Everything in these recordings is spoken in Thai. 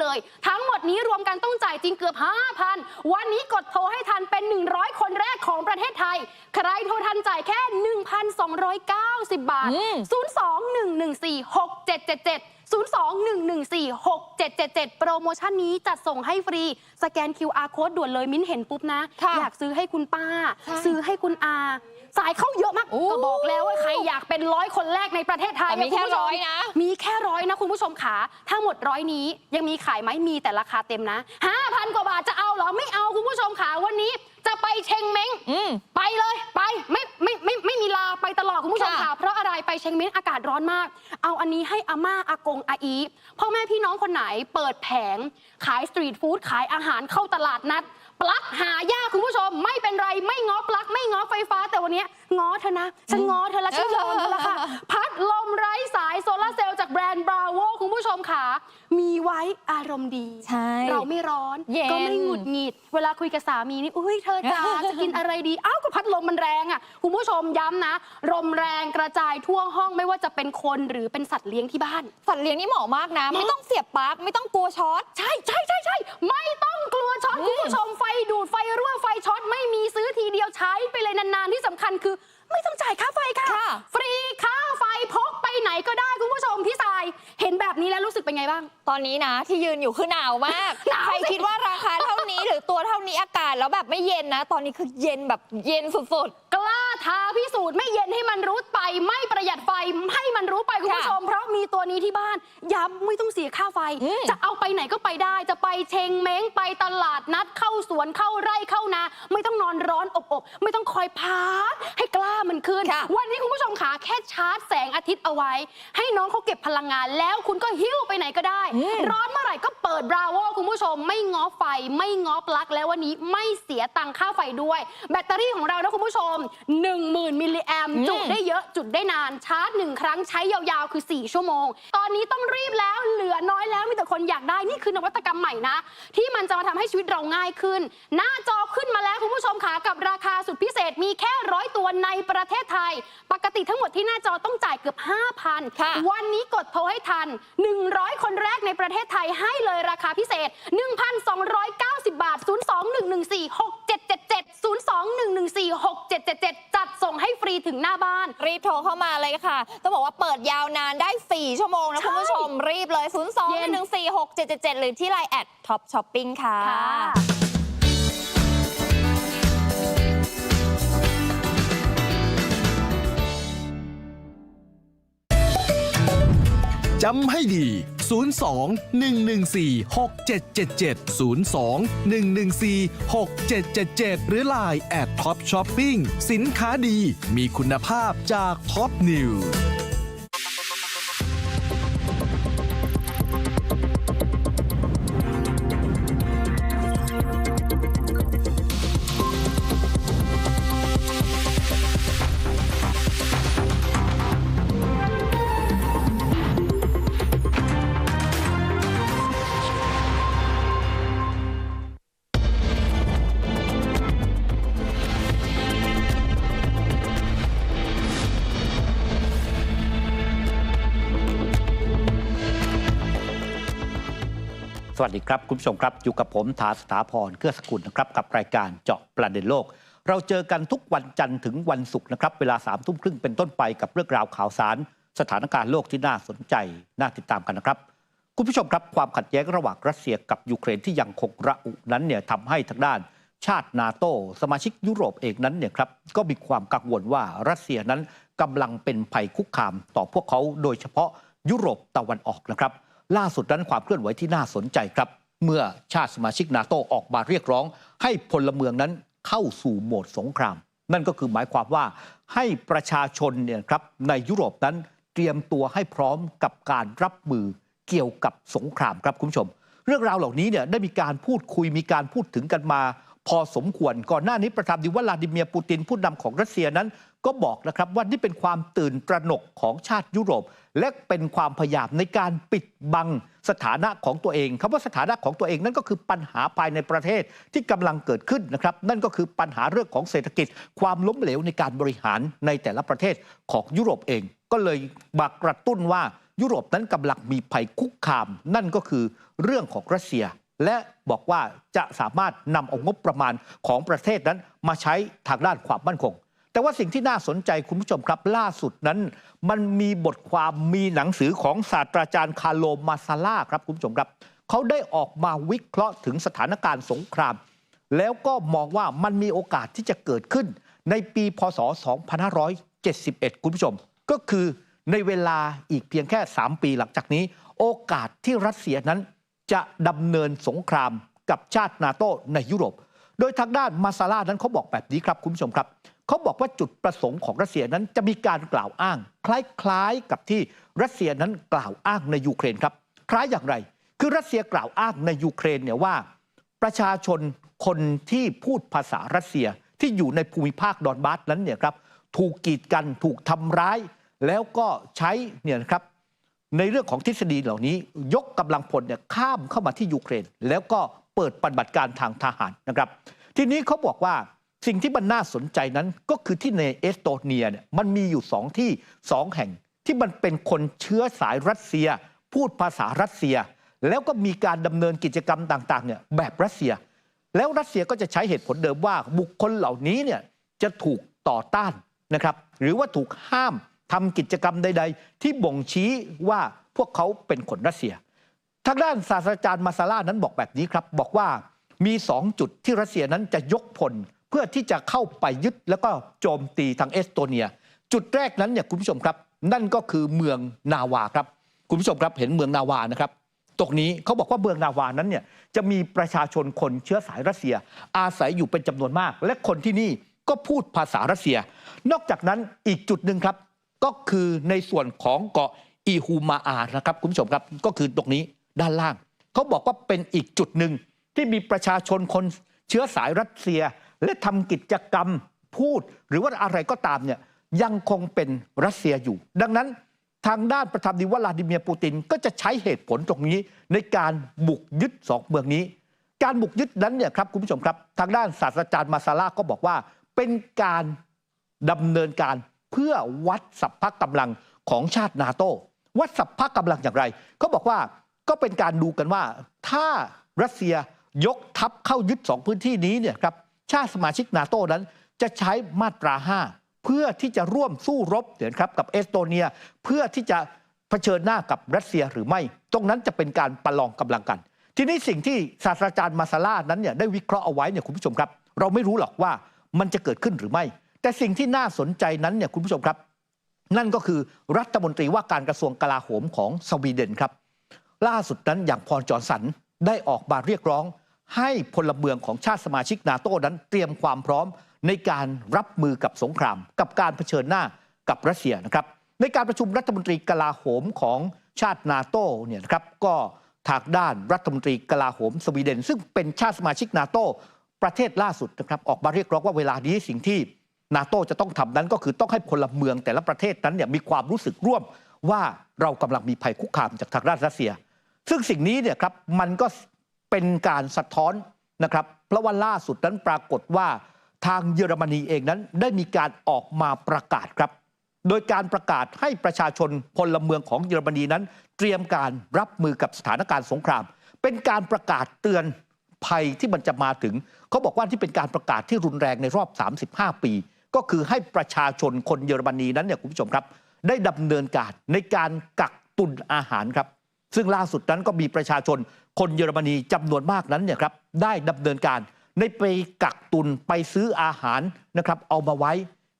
เลย ทั้งหมดนี้รวมกันต้องจ่ายจริงเกือบ 5,000 วันนี้กดโทรให้ทันเป็น 100 คนแรกของประเทศไทย ใครโทรทันจ่ายแค่ 1,290 บาทอืม02-114-6777 02-114-6777 โปรโมชั่นนี้จัดส่งให้ฟรี สแกน QR code ด่วนเลยมิ้นเห็นปุ๊บนะค่ะอยากซื้อให้คุณป้าใช่ซื้อให้คุณอา สายเข้าเยอะมากโอ้ก็บอกแล้วว่าใครอยากเป็นร้อยคนแรกในประเทศไทยแต่มีแค่ณผู้ชร้อยนะ มีแค่ร้อยนะคุณผู้ชมขาถ้าหมดร้อยนี้ยังมีขายไหมมีแต่ราคาเต็มนะ5,000กว่าบาทจะเอาเหรอไม่เอาคุณผู้ชมขาวันนี้ จะไปเชงเม้งอืม ไปเลยไปไม่ไม่ไม่ไม่มีลาไปตลอดคุณผู้ชมค่ะ ค่ะเพราะอะไรไปเชงเม้งอากาศร้อนมาก เอาอันนี้ให้อาม่าอากงอาอีพ่อแม่พี่น้องคนไหนเปิดแผง ขายสตรีทฟู้ดขายอาหารเข้าตลาดนัด ปลั๊กหายากคุณผู้ชม ไม่เป็นไรไม่ง้อปลั๊กไม่ง้อไฟฟ้าแต่วันนี้ ง้อเธอนะ ฉันง้อเธอและฉันยอมเธอละค่ะ พัดลมไร้สายโซลาร์เซลล์จากแบรนด์บราโวคุณผู้ชมค่ะ มีไว้อารมณ์ดี ใช่ เราไม่ร้อน เย็น ก็ไม่หงุดหงิด เวลาคุยกับสามีนี่อุ้ยเธอจ๋าจะกินอะไรดีอ้าวก็พัดลมมันแรงอะคุณผู้ชมย้ำนะลมแรงกระจายทั่วห้องไม่ว่าจะเป็นคนหรือเป็นสัตว์เลี้ยงที่บ้าน สัตว์เลี้ยงนี่เหมาะมากนะเหมาะไม่ต้องเสียบปลั๊กไม่ต้องกลัวช็อต ใช่ใช่ใช่ใช่ไม่ต้องกลัวช็อตอืม คุณผู้ชมไฟดูดไฟรั่วไฟช็อตไม่มีซื้อทีเดียวใช้ไปเลยนานๆ ที่สำคัญคือ ไม่ต้องจ่ายค่าไฟค่ะ ค่ะ ฟรีค่าไฟพกไปไหนก็ได้คุณผู้ชมพี่สาย เห็นแบบนี้แล้วรู้สึกเป็นไงบ้าง ตอนนี้นะที่ยืนอยู่คือหนาวมาก หนาวใครคิดว่าราคาเท่านี้หรือตัวเท่านี้อากาศแล้วแบบไม่เย็นนะ ตอนนี้คือเย็นแบบเย็นสุด กล้า ท้าพิสูจน์ไม่เย็นให้มันรู้ไป ไม่ประหยัดไฟให้มันรู้ไปคุณผู้ชม เพราะมีตัวนี้ที่บ้านย้ำไม่ต้องเสียค่าไฟ อืม จะเอาไปไหนก็ไปได้จะไปเชงเม้งไปตลาดนัดเข้าสวนเข้าไร่เข้านา ไม่ต้องนอนร้อนอบอบไม่ต้องคอยพักให้กล้ามันขึ้น ค่ะ วันนี้คุณผู้ชมขาแค่ชาร์จแสงอาทิตย์เอาไว้ ให้น้องเขาเก็บพลังงาน แล้วคุณก็หิ้วไปไหนก็ได้ อืม ร้อนเมื่อไหร่ก็เปิดบราโวคุณผู้ชม ไม่ง้อไฟไม่ง้อปลั๊กแล้ววันนี้ไม่เสียตังค่าไฟด้วย แบตเตอรี่ของเรานะคุณผู้ชม10,000 มิลลิแอมอืมจุได้เยอะจุดได้นานชาร์จหนึ่งครั้งใช้ยาวๆ คือ 4 ชั่วโมง ตอนนี้ต้องรีบแล้วเหลือน้อยแล้วมีแต่คนอยากได้นี่คือนวัตกรรมใหม่นะ ที่มันจะมาทำให้ชีวิตเราง่ายขึ้น หน้าจอขึ้นมาแล้วคุณผู้ชมค่ะกับราคาสุดพิเศษมีแค่ร้อยตัวในประเทศไทย ปกติทั้งหมดที่หน้าจอต้องจ่ายเกือบ 5,000ค่ะวันนี้กดโทรให้ทัน 100 คนแรกในประเทศไทยให้เลยราคาพิเศษ 1,290 บาท 02-114-6777 02-114-6777จัดส่งให้ฟรีถึงหน้าบ้านๆรีบโทรเข้ามาเลยค่ะ ต้องบอกว่าเปิดยาวนานได้ 4 ชั่วโมงนะใช่คุณผู้ชมรีบเลย 0 2เย็น1 1 4 6 7 7 7 หรือที่ไลน์แอดท็อปช้อปปิ้งค่ะ จำให้ดี 02 114 6777 02 114 6777 หรือ Line แอดท็อปช้อปปิ้งสินค้าดีมีคุณภาพจากท็อปนิว วัสดีครับ คุณผู้ชมครับ อยู่กับผมทาสถาพรเกื้อสกุลนะครับกับรายการเจาะประเด็นโลก เราเจอกันทุกวันจันทร์ถึงวันศุกร์นะครับเวลาสามทุ่มครึ่งเป็นต้นไปกับเรื่องราวข่าวสาร สถานการณ์โลกที่น่าสนใจน่าติดตามกันนะครับ คุณผู้ชมครับความขัดแย้งระหว่างรัสเซียกับยูเครนที่ยังคงระอุนั้นเนี่ยทำให้ทางด้าน ชาตินาโตสมาชิกยุโรปเองนั้นเนี่ยครับก็มีความกังวลว่ารัสเซียนั้นกำลังเป็นภัยคุกคามต่อพวกเขาโดยเฉพาะยุโรปตะวันออกนะครับ ล่าสุดนั้นความเคลื่อนไหวที่น่าสนใจครับ เมื่อชาติสมาชิกนาโตออกมาเรียกร้อง ให้พลเมืองนั้นเข้าสู่โหมดสงคราม นั่นก็คือหมายความว่าให้ประชาชนเนี่ยครับในยุโรปนั้นเตรียมตัวให้พร้อมกับการรับมือเกี่ยวกับสงครามครับคุณผู้ชม เรื่องราวเหล่านี้เนี่ยได้มีการพูดคุยมีการพูดถึงกันมา พอสมควรก่อนหน้านี้ประธานาธิวลาดิเมียร์ปูตินผู้นำของรัสเซียนั้น ก็บอกนะครับว่านี่เป็นความตื่นตระหนกของชาติยุโรป และเป็นความพยายามในการปิดบังสถานะของตัวเองคำว่าสถานะของตัวเองนั่นก็คือปัญหาภายในประเทศที่กำลังเกิดขึ้นนะครับ นั่นก็คือปัญหาเรื่องของเศรษฐกิจ ความล้มเหลวในการบริหารในแต่ละประเทศของยุโรปเอง ก็เลยมากระตุ้นว่ายุโรปนั้นกำลังมีภัยคุกคาม นั่นก็คือเรื่องของรัสเซีย และบอกว่าจะสามารถนำเอางบประมาณของประเทศนั้นมาใช้ทางด้านความมั่นคง แต่ว่าสิ่งที่น่าสนใจคุณผู้ชมครับล่าสุดนั้น มันมีบทความมีหนังสือของศาสตราจารย์คาโลมาซาล่าครับคุณผู้ชมครับเขาได้ออกมาวิเคราะห์ถึงสถานการณ์สงคราม แล้วก็มองว่ามันมีโอกาสที่จะเกิดขึ้นในปีพศ 2571 คุณผู้ชม ก็คือในเวลาอีกเพียงแค่ 3 ปีหลังจากนี้ โอกาสที่รัสเซียนั้นจะดำเนินสงครามกับชาตินาโตในยุโรป โดยทางด้านมาซาร่านั้นเขาบอกแบบนี้ครับคุณผู้ชมครับเขาบอกว่าจุดประสงค์ของรัสเซียนั้นจะมีการกล่าวอ้าง คล้ายๆกับที่รัสเซียนั้นกล่าวอ้างในยูเครนครับ คล้ายอย่างไร คือรัสเซียกล่าวอ้างในยูเครนเนี่ยว่า ประชาชนคนที่พูดภาษารัสเซียที่อยู่ในภูมิภาคดอนบาสนั้นเนี่ยครับถูกกีดกันถูกทำร้าย แล้วก็ใช้เนี่ยครับในเรื่องของทฤษฎีเหล่านี้ ยกกำลังพลเนี่ยข้ามเข้ามาที่ยูเครน แล้วก็ เปิดปฏิบัติการทางทหารนะครับ ทีนี้เขาบอกว่าสิ่งที่มันน่าสนใจนั้นก็คือที่ในเอสโตเนียเนี่ยมันมีอยู่สองที่สองแห่ง ที่มันเป็นคนเชื้อสายรัสเซีย พูดภาษารัสเซีย แล้วก็มีการดำเนินกิจกรรมต่างๆเนี่ยแบบรัสเซีย แล้วรัสเซียก็จะใช้เหตุผลเดิมว่าบุคคลเหล่านี้เนี่ยจะถูกต่อต้านนะครับ หรือว่าถูกห้ามทำกิจกรรมใด ๆ ที่บ่งชี้ว่าพวกเขาเป็นคนรัสเซีย ทางด้านศาสตราจารย์มาซาร่านั้นบอกแบบนี้ครับ บอกว่ามีสองจุดที่รัสเซียนั้นจะยกพลเพื่อที่จะเข้าไปยึดแล้วก็โจมตีทางเอสโตเนีย จุดแรกนั้นเนี่ยคุณผู้ชมครับ นั่นก็คือเมืองนาวาครับ คุณผู้ชมครับเห็นเมืองนาวานะครับตรงนี้เขาบอกว่าเมืองนาวานั้นเนี่ยจะมีประชาชนคนเชื้อสายรัสเซีย อาศัยอยู่เป็นจำนวนมาก และคนที่นี่ก็พูดภาษารัสเซีย นอกจากนั้นอีกจุดหนึ่งครับ ก็คือในส่วนของเกาะอีฮูมาอานะครับคุณผู้ชมครับก็คือตรงนี้ ด้านล่างเขาบอกว่าเป็นอีกจุดหนึ่งที่มีประชาชนคนเชื้อสายรัสเซีย และทำกิจกรรมพูด หรือว่าอะไรก็ตามเนี่ยยังคงเป็นรัสเซียอยู่ ดังนั้นทางด้านประธานาธิวลาดิเมียร์ปูตินก็จะใช้เหตุผลตรงนี้ในการบุกยึดสองเมืองนี้ การบุกยึดนั้นเนี่ยครับคุณผู้ชมครับ ทางด้านศาสตราจารย์มาซาร่าก็บอกว่า เป็นการดำเนินการเพื่อวัดสัพพะกำลังของชาตินาโตวัดสัพพะกำลังอย่างไรเขาบอกว่า ก็เป็นการดูกันว่าถ้ารัสเซียยกทัพเข้ายึดสองพื้นที่นี้เนี่ยครับชาติสมาชิกนาโตนั้นจะใช้มาตรา 5 เพื่อที่จะร่วมสู้รบเดี๋ยครับกับเอสโตเนียเพื่อที่จะเผชิญหน้ากับรัสเซียหรือไม่ ตรงนั้นจะเป็นการประลองกำลังกัน ทีนี้สิ่งที่ศาสตราจารย์มาซาร่านั้นเนี่ยได้วิเคราะห์เอาไว้เนี่ยคุณผู้ชมครับ เราไม่รู้หรอกว่ามันจะเกิดขึ้นหรือไม่ แต่สิ่งที่น่าสนใจนั้นเนี่ยคุณผู้ชมครับ นั่นก็คือรัฐมนตรีว่าการกระทรวงกลาโหมของสวีเดนครับ ล่าสุดนั้นอย่างพรจอนสันได้ออกมาเรียกร้อง ให้พลเมืองของชาติสมาชิกนาโต้นั้นเตรียมความพร้อมในการรับมือกับสงคราม กับการเผชิญหน้ากับรัสเซียนะครับ ในการประชุมรัฐมนตรีกลาโหมของชาตินาโต้เนี่ยนะครับก็ทางด้านรัฐมนตรีกลาโหมสวีเดน ซึ่งเป็นชาติสมาชิกนาโต้ประเทศล่าสุดนะครับออกมาเรียกร้องว่าเวลานี้สิ่งที่นาโต้จะต้องทำนั้นก็คือต้องให้พลเมืองแต่ละประเทศนั้นเนี่ยมีความรู้สึกร่วมว่าเรากำลังมีภัยคุกคามจากทางด้านรัสเซีย ซึ่งสิ่งนี้เนี่ยครับมันก็เป็นการสะท้อนนะครับเพราะว่าล่าสุดนั้นปรากฏว่าทางเยอรมนีเองนั้นได้มีการออกมาประกาศครับ โดยการประกาศให้ประชาชนพลเมืองของเยอรมนีนั้น เตรียมการรับมือกับสถานการณ์สงคราม เป็นการประกาศเตือนภัยที่มันจะมาถึง เขาบอกว่าที่เป็นการประกาศที่รุนแรงในรอบ 35 ปี ก็คือให้ประชาชนคนเยอรมนีนั้นเนี่ยคุณผู้ชมครับ ได้ดำเนินการในการกักตุนอาหารครับ ซึ่งล่าสุดนั้นก็มีประชาชน คนเยอรมนีจำนวนมากนั้นเนี่ยครับได้ดำเนินการในไปกักตุนไปซื้ออาหารนะครับเอามาไว้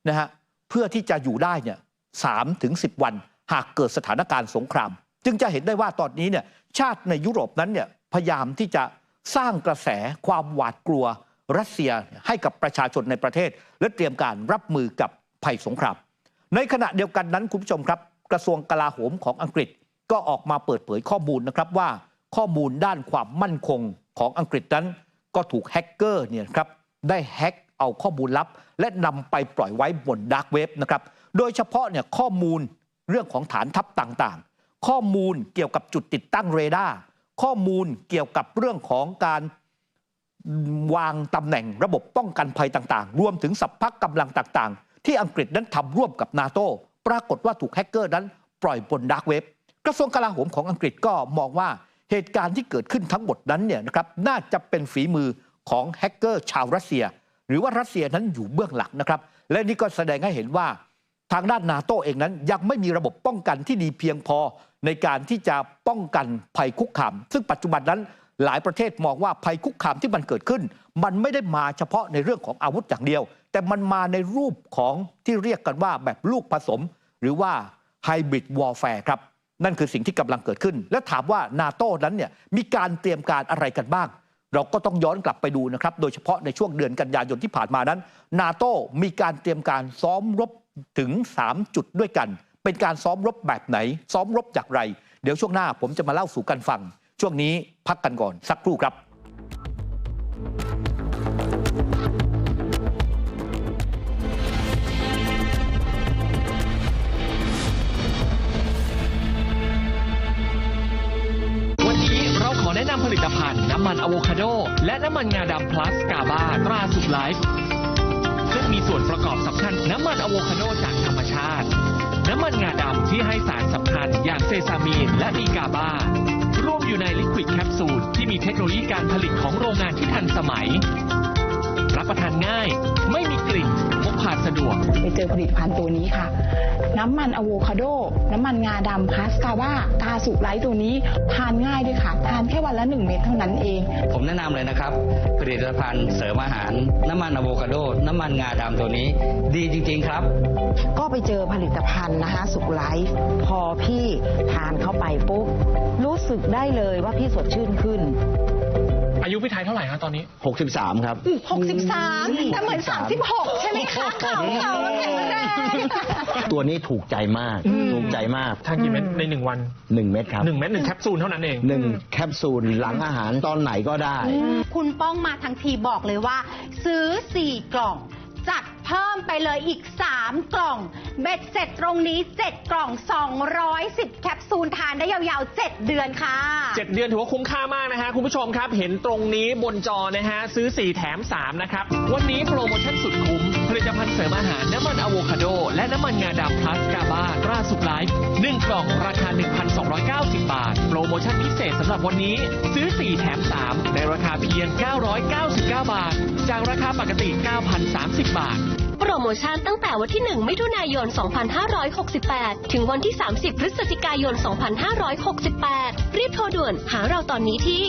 นะฮะเพื่อที่จะอยู่ได้เนี่ยสามถึงสิวัน หากเกิดสถานการณ์สงคราม จึงจะเห็นได้ว่าตอนนี้เนี่ยชาติในยุโรปนั้นเนี่ยพยายามที่จะสร้างกระแสความหวาดกลัวรัสเซียให้กับประชาชนในประเทศ และเตรียมการรับมือกับภัยสงคราม ในขณะเดียวกันนั้นคุณผู้ชมครับ กระทรวงกลาโหมของอังกฤษ ก็ออกมาเปิดเผยข้อมูลนะครับว่าข้อมูลด้านความมั่นคงของอังกฤษนั้น ก็ถูกแฮกเกอร์เนี่ยครับได้แฮกเอาข้อมูลลับ และนำไปปล่อยไว้บนดาร์กเว็บนะครับโดยเฉพาะเนี่ยข้อมูลเรื่องของฐานทัพต่างๆ ข้อมูลเกี่ยวกับจุดติดตั้งเรดาร์ข้อมูลเกี่ยวกับเรื่องของการวางตำแหน่งระบบป้องกันภัยต่างๆ รวมถึงสัพพะกำลังต่างๆ ที่อังกฤษนั้นทำร่วมกับนาโตปรากฏว่าถูกแฮกเกอร์นั้นปล่อยบนดาร์กเว็บ กระทรวงกลาโหมของอังกฤษก็มองว่าเหตุการณ์ที่เกิดขึ้นทั้งหมดนั้นเนี่ยนะครับน่าจะเป็นฝีมือของแฮกเกอร์ชาวรัสเซีย หรือว่ารัสเซียนั้นอยู่เบื้องหลังนะครับ และนี่ก็แสดงให้เห็นว่าทางด้านนาโตเองนั้นยังไม่มีระบบป้องกันที่ดีเพียงพอในการที่จะป้องกันภัยคุกคาม ซึ่งปัจจุบันนั้นหลายประเทศมองว่าภัยคุกคามที่มันเกิดขึ้น มันไม่ได้มาเฉพาะในเรื่องของอาวุธอย่างเดียว แต่มันมาในรูปของที่เรียกกันว่าแบบลูกผสม หรือว่าไฮบริดวอลแฟร์ครับ นั่นคือสิ่งที่กำลังเกิดขึ้น และถามว่านาโต้นั้นเนี่ยมีการเตรียมการอะไรกันบ้าง เราก็ต้องย้อนกลับไปดูนะครับ โดยเฉพาะในช่วงเดือนกันยายนที่ผ่านมานั้น นาโต้มีการเตรียมการซ้อมรบถึง 3 จุดด้วยกัน เป็นการซ้อมรบแบบไหน ซ้อมรบอย่างไร เดี๋ยวช่วงหน้าผมจะมาเล่าสู่กันฟัง ช่วงนี้พักกันก่อนสักครู่ครับ โวคาโด และน้ำมันงาดำ plus กาบาตราสุดไลฟ์ซึ่งมีส่วนประกอบสำคัญน้ำมันอะโวคาโดจากธรรมชาติ น้ำมันงาดำที่ให้สารสำคัญอย่างเซซามีนและมีกาบารวมอยู่ในลิควิดแคปซูลที่มีเทคโนโลยีการผลิตของโรงงานที่ทันสมัย รับประทานง่าย ไม่มีกลิ่นพกพาสะดวกไปเจอผลิตภัณฑ์ตัวนี้ค่ะ น้ำมันอะโวคาโด น้ำมันงาดำพาสกาว่ากาสุไลท์ตัวนี้ทานง่ายด้วยค่ะ ทานแค่วันละ 1 เม็ดเท่านั้นเอง ผมแนะนำเลยนะครับ ผลิตภัณฑ์เสริมอาหาร น้ำมันอะโวคาโด น้ำมันงาดำตัวนี้ ดีจริง ๆ ครับ ก็ไปเจอผลิตภัณฑ์นะคะสุขไลฟ์พอพี่ทานเข้าไปปุ๊บรู้สึกได้เลยว่าพี่สดชื่นขึ้น อายุพี่ไทยเท่าไหร่ฮะตอนนี้ 63 ครับ63แต่เหมือน36ใช่ไหมคะเข่าเข่าแล้วแข็งแรง ตัวนี้ถูกใจมาก ถูกใจมากทานกี่เม็ดในหนึ่งวัน1เม็ดครับหนึ่งเม็ดหนึ่งแคปซูลเท่านั้นเอง หนึ่งแคปซูลหลังอาหารตอนไหนก็ได้ คุณป้องมาทั้งทีบอกเลยว่า ซื้อ 4 กล่องจัดเพิ่มไปเลยอีก 3 กล่อง เบ็ดเสร็จตรงนี้ 7 กล่อง 210 แคปซูลทานได้ยาวๆ 7 เดือนค่ะเจ็ดเดือนถือว่าคุ้มค่ามากนะฮะ คุณผู้ชมครับ เห็นตรงนี้บนจอนะฮะ ซื้อ 4 แถม 3 นะครับ วันนี้โปรโมชั่นสุดคุ้ม ผลิตภัณฑ์เสริมอาหารน้ำมันอะโวคาโด และน้ำมันงาดำพลัสกาบาตราสุกไลฟ์1กล่องราคา 1,290 บาท โปรโมชั่นพิเศษสำหรับวันนี้ ซื้อ 4 แถม 3 ในราคาเพียง 999 บาท จากราคาปกติ 9,030 บาท โปรโมชั่นตั้งแต่วันที่ 1 มิถุนายน 2568 ถึงวันที่ 30 พฤศจิกายน 2568 รีบโทรด่วนหาเราตอนนี้ที่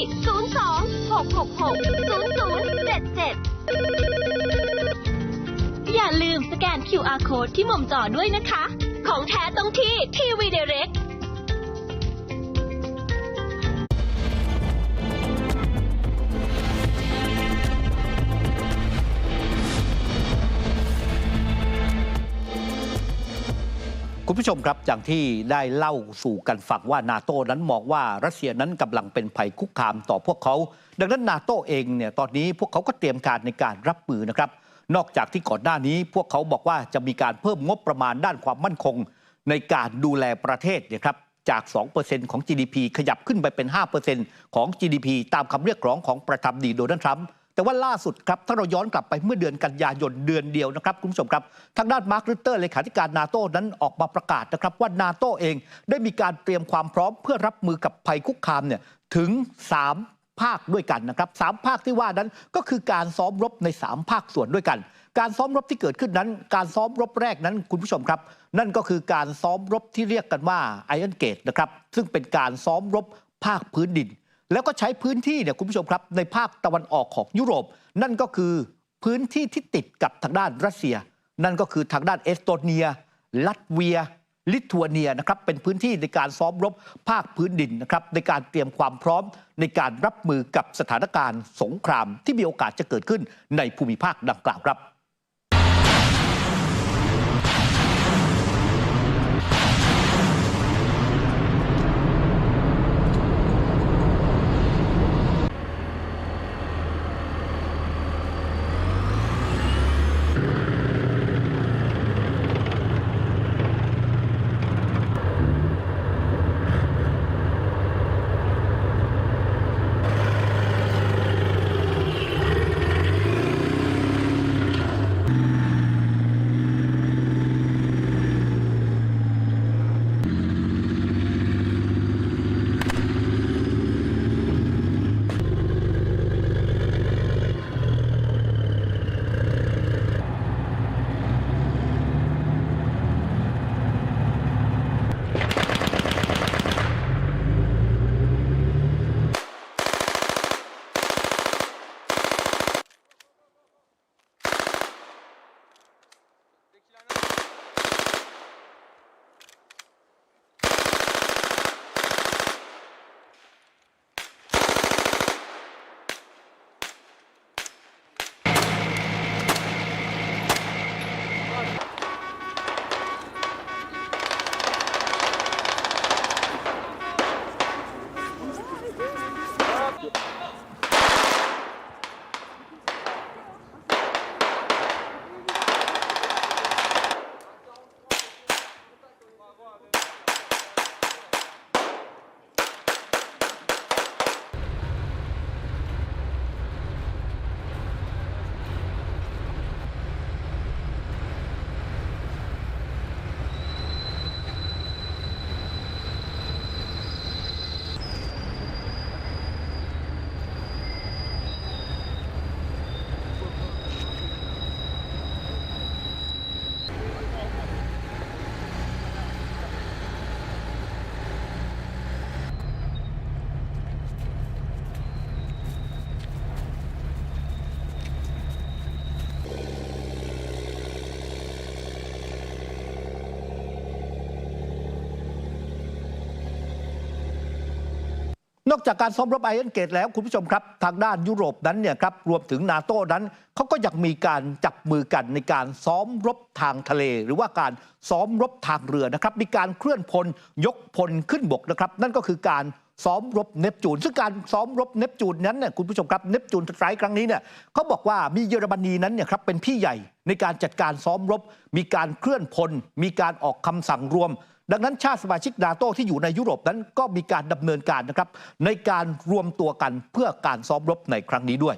02-666-0077อย่าลืมสแกน QR code ที่มุมจอด้วยนะคะ ของแท้ต้องที่ทีวีเดเร็ก คุณผู้ชมครับอย่างที่ได้เล่าสู่กันฟังว่านาโต้นั้นมองว่ารัสเซียนั้นกำลังเป็นภัยคุกคามต่อพวกเขา ดังนั้นนาโต้เองเนี่ยตอนนี้พวกเขาก็เตรียมการในการรับมือนะครับ นอกจากที่ก่อนหน้านี้พวกเขาบอกว่าจะมีการเพิ่มงบประมาณด้านความมั่นคง ในการดูแลประเทศเนี่ยครับจาก 2%ของ GDP ขยับขึ้นไปเป็น 5%ของ GDP ตามคำเรียกร้องของประธานาธิบดีโดนัลด์ทรัมป์ แต่ว่าล่าสุดครับถ้าเราย้อนกลับไปเมื่อเดือนกันยายนเดือนเดียวนะครับคุณผู้ชมครับทางด้านมาร์คริเตอร์เลขาธิการนาโต้นั้นออกมาประกาศนะครับว่านาโตเองได้มีการเตรียมความพร้อมเพื่อรับมือกับภัยคุกคามเนี่ยถึง 3 ภาคด้วยกันนะครับสามภาคที่ว่านั้นก็คือการซ้อมรบใน 3 ภาคส่วนด้วยกัน การซ้อมรบที่เกิดขึ้นนั้น การซ้อมรบแรกนั้นคุณผู้ชมครับ นั่นก็คือการซ้อมรบที่เรียกกันว่าไอออนเกตนะครับซึ่งเป็นการซ้อมรบภาคพื้นดิน แล้วก็ใช้พื้นที่เนี่ยคุณผู้ชมครับ ในภาคตะวันออกของยุโรป นั่นก็คือพื้นที่ที่ติดกับทางด้านรัสเซีย นั่นก็คือทางด้านเอสโตเนีย ลัตเวีย ลิทัวเนียนะครับเป็นพื้นที่ในการซ้อมรบภาคพื้นดินนะครับในการเตรียมความพร้อมในการรับมือกับสถานการณ์สงครามที่มีโอกาสจะเกิดขึ้นในภูมิภาคดังกล่าวครับ นอกจากการซ้อมรบไอเอนเกตแล้วคุณผู้ชมครับทางด้านยุโรปนั้นเนี่ยครับรวมถึงนาโต้นั้นเขาก็ยังมีการจับมือกันในการซ้อมรบทางทะเล หรือว่าการซ้อมรบทางเรือนะครับ มีการเคลื่อนพลยกพลขึ้นบกนะครับ นั่นก็คือการซ้อมรบเนปจูน ซึ่งการซ้อมรบเนปจูนนั้นเนี่ยคุณผู้ชมครับเนปจูนสไตร์ครั้งนี้เนี่ยเขาบอกว่ามีเยอรมนีนั้นเนี่ยครับเป็นพี่ใหญ่ในการจัดการซ้อมรบ มีการเคลื่อนพล มีการออกคำสั่งรวม ดังนั้นชาติสมาชิกนาโตที่อยู่ในยุโรปนั้นก็มีการดำเนินการนะครับในการรวมตัวกันเพื่อการซ้อมรบในครั้งนี้ด้วย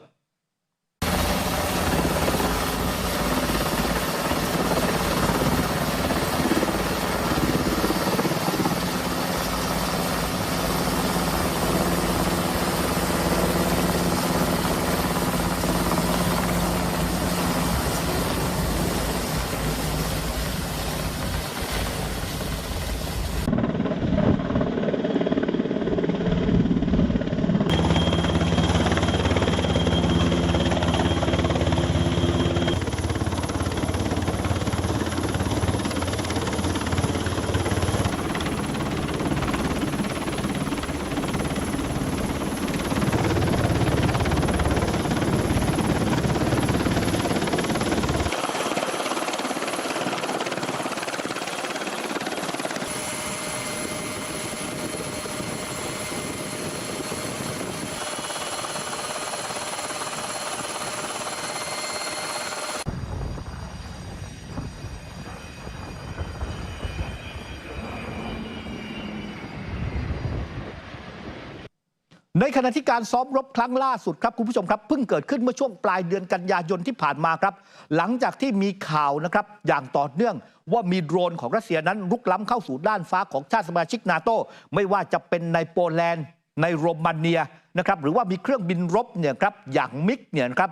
ในขณะที่การซ้อมรบครั้งล่าสุดครับคุณผู้ชมครับเพิ่งเกิดขึ้นเมื่อช่วงปลายเดือนกันยายนที่ผ่านมาครับ หลังจากที่มีข่าวนะครับอย่างต่อเนื่องว่ามีโดรนของรัสเซียนั้นลุกล้ำเข้าสู่ด้านฟ้าของชาติสมาชิกนาโตไม่ว่าจะเป็นในโปแลนด์ ในโรมาเนียนะครับหรือว่ามีเครื่องบินรบเนี่ยครับอย่างมิกเนี่ยครับ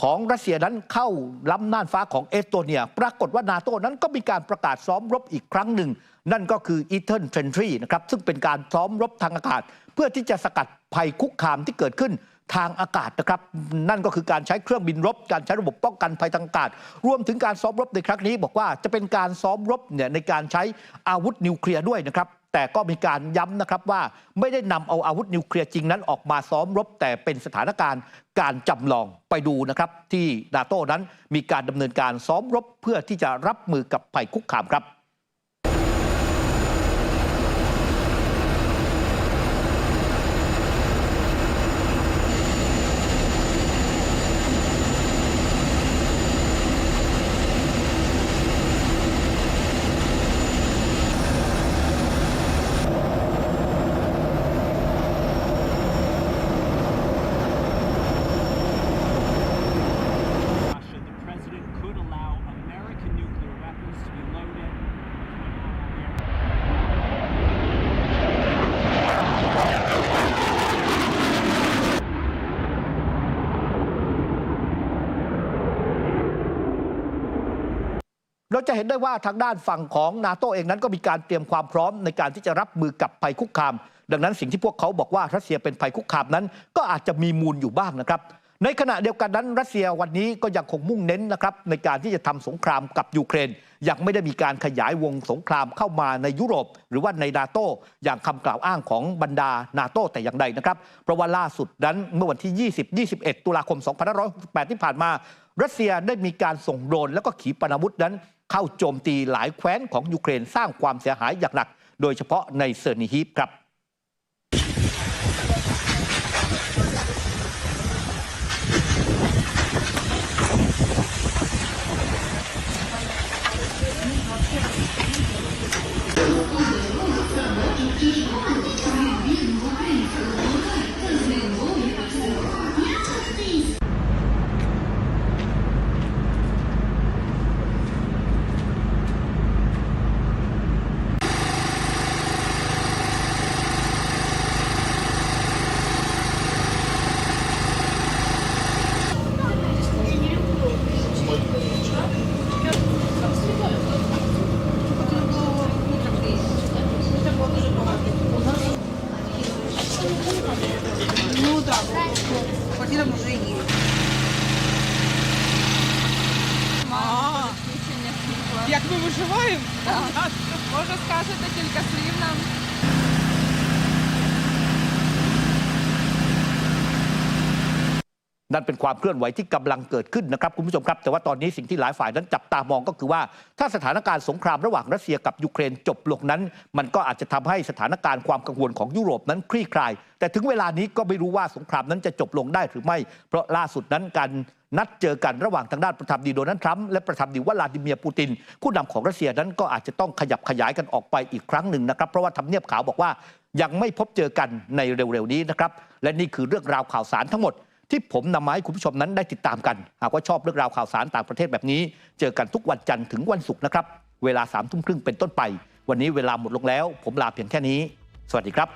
ของรัสเซียนั้นเข้าล้ำน่านฟ้าของเอสโตเนีย ปรากฏว่านาโตนั้นก็มีการประกาศซ้อมรบอีกครั้งหนึ่ง นั่นก็คืออีเทิร์นเทรนทรีนะครับซึ่งเป็นการซ้อมรบทางอากาศ เพื่อที่จะสกัด ภัยคุกคามที่เกิดขึ้นทางอากาศนะครับ นั่นก็คือการใช้เครื่องบินรบ การใช้ระบบป้องกันภัยทางอากาศ รวมถึงการซ้อมรบในครั้งนี้ บอกว่าจะเป็นการซ้อมรบเนี่ยในการใช้อาวุธนิวเคลียร์ด้วยนะครับ แต่ก็มีการย้ำนะครับว่าไม่ได้นำเอาอาวุธนิวเคลียร์จริงนั้นออกมาซ้อมรบ แต่เป็นสถานการณ์การจำลองไปดูนะครับที่นาโต้นั้นมีการดำเนินการซ้อมรบเพื่อที่จะรับมือกับภัยคุกคามครับ เราจะเห็นได้ว่าทางด้านฝั่งของนาโตเองนั้นก็มีการเตรียมความพร้อมในการที่จะรับมือกับภัยคุกคาม ดังนั้นสิ่งที่พวกเขาบอกว่ารัสเซียเป็นภัยคุกคามนั้น ก็อาจจะมีมูลอยู่บ้างนะครับ ในขณะเดียวกันนั้น รัสเซียวันนี้ก็ยังคงมุ่งเน้นนะครับในการที่จะทำสงครามกับยูเครน ยังไม่ได้มีการขยายวงสงครามเข้ามาในยุโรป หรือว่าในนาโตอย่างคำกล่าวอ้างของบรรดานาโตแต่อย่างใดนะครับเพราะว่าล่าสุดนั้นเมื่อวันที่ 20 21 ตุลาคม 2568 ที่ผ่านมารัสเซียได้มีการส่งโดรนแล้วก็ขีปนาวุธนั้น เข้าโจมตีหลายแคว้นของยูเครนสร้างความเสียหายอย่างหนัก โดยเฉพาะในเซอร์นิฮีฟครับ Як ми виживаємо? Може, скажете кілька слів нам? นั่นเป็นความเคลื่อนไหวที่กำลังเกิดขึ้นนะครับคุณผู้ชมครับ แต่ว่าตอนนี้สิ่งที่หลายฝ่ายนั้นจับตามองก็คือว่า ถ้าสถานการณ์สงครามระหว่างรัสเซียกับยูเครนจบลงนั้น มันก็อาจจะทำให้สถานการณ์ความกังวลของยุโรปนั้นคลี่คลาย แต่ถึงเวลานี้ก็ไม่รู้ว่าสงครามนั้นจะจบลงได้หรือไม่ เพราะล่าสุดนั้นการนัดเจอกันระหว่างทางด้านประธานดีโดนัลด์ทรัมป์และประธานดีวลาดิเมียร์ปูติน ผู้นำของรัสเซียนั้นก็อาจจะต้องขยับขยายกันออกไปอีกครั้งหนึ่งนะครับเพราะว่าทำเนียบขาวบอกว่ายังไม่พบเจอกันในเร็วๆนี้นะครับและนี่คือเรื่องราวข่าวสารทั้งหมด ที่ผมนำมาให้คุณผู้ชมนั้นได้ติดตามกัน หากว่าชอบเรื่องราวข่าวสารต่างประเทศแบบนี้ เจอกันทุกวันจันทร์ถึงวันศุกร์นะครับ เวลาสามทุ่มครึ่งเป็นต้นไป วันนี้เวลาหมดลงแล้ว ผมลาเพียงแค่นี้ สวัสดีครับ